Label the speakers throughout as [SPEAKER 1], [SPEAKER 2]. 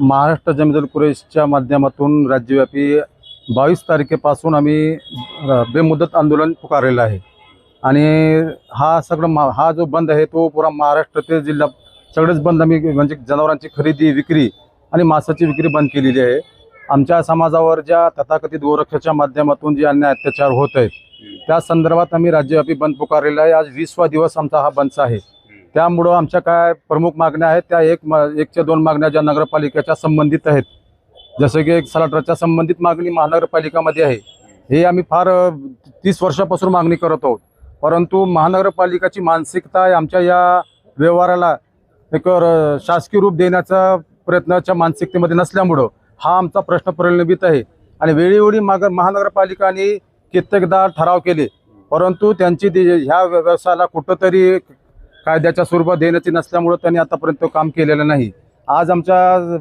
[SPEAKER 1] महाराष्ट्र जमीदल कुरेशच्या माध्यमातून राज्यव्यापी बावीस तारखेपासून आम्ही बेमुदत आंदोलन पुकारलेलं आहे. आणि हा सगळं मा हा जो बंद आहे तो पुरा महाराष्ट्र ते जिल्हा सगळेच बंद आम्ही म्हणजे जनावरांची खरेदी विक्री आणि मांसाची विक्री बंद केलेली आहे. आमच्या समाजावर ज्या तथाकथित गोरक्षाच्या माध्यमातून जे अन्याय अत्याचार होत आहेत त्या संदर्भात आम्ही राज्यव्यापी बंद पुकारलेला आहे. आज वीसवा दिवस आमचा हा बंदचा आहे. त्यामुळं आमच्या काय प्रमुख मागण्या आहेत त्या एक मा एकच्या दोन मागण्या ज्या नगरपालिकेच्या संबंधित आहेत. जसं की एक सलाटरच्या संबंधित मागणी महानगरपालिकामध्ये आहे. हे आम्ही फार तीस वर्षापासून मागणी करत आहोत. परंतु महानगरपालिकाची मानसिकता आमच्या या व्यवहाराला एक शासकीय रूप देण्याचा प्रयत्नाच्या मानसिकतेमध्ये नसल्यामुळं हा आमचा प्रश्न प्रलंबित आहे. आणि वेळोवेळी माग महानगरपालिकाने कित्येकदा ठराव केले. परंतु त्यांची ह्या व्यवसायाला कुठंतरी कायद्याच्या स्वरूपात देण्याची नसल्यामुळं त्यांनी आतापर्यंत काम केलेलं नाही. आज आमच्या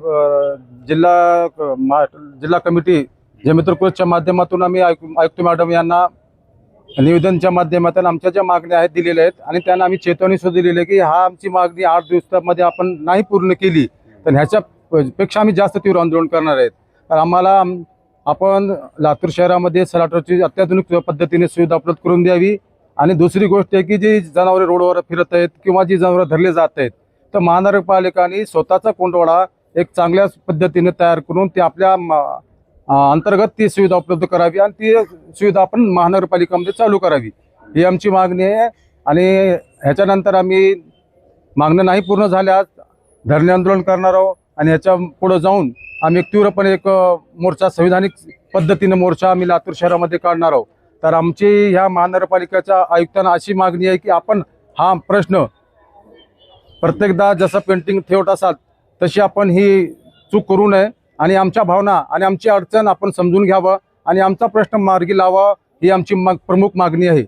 [SPEAKER 1] जिल्हा क- मा- जिल्हा कमिटी जमित्र कोचच्या माध्यमातून आम्ही आयुक्त मॅडम यांना निवेदनच्या माध्यमातून आमच्या ज्या मागण्या आहेत दिलेल्या आहेत आणि त्यांना आम्ही चेतवणी सुद्धा दिलेली आहे की हा आमची मागणी आठ दिवसामध्ये आपण नाही पूर्ण केली तर ह्याच्या पेक्षा आम्ही जास्त तीव्र आंदोलन करणार आहेत. तर आम्हाला आपण लातूर शहरामध्ये सलाटरची अत्याधुनिक पद्धतीने सुविधा उपलब्ध करून द्यावी. आणि दुसरी गोष्ट आहे की जी जनावरे रोडवर फिरत आहेत किंवा जी जनावरं धरले जात आहेत तर महानगरपालिकांनी स्वतःचा कोंडवाडा एक चांगल्या पद्धतीने तयार करून ते आपल्या अंतर्गत ती सुविधा उपलब्ध करावी आणि ती सुविधा आपण महानगरपालिकामध्ये चालू करावी. ही आमची मागणी आहे आणि ह्याच्यानंतर आम्ही मागण्या नाही पूर्ण झाल्यास धरणे आंदोलन करणार आहोत आणि ह्याच्या पुढं जाऊन आम्ही तीव्रपणे एक मोर्चा संविधानिक पद्धतीने मोर्चा आम्ही लातूर शहरामध्ये काढणार आहोत. तर आमची ह्या महानगरपालिकेच्या आयुक्तांना अशी मागणी आहे की आपण हा प्रश्न प्रत्येकदा जसं पेंटिंग ठेवत असाल तशी आपण ही चूक करू नये आणि आमच्या भावना आणि आमची अडचण आपण समजून घ्यावं आणि आमचा प्रश्न मार्गी लावा ही आमची माग प्रमुख मागणी आहे.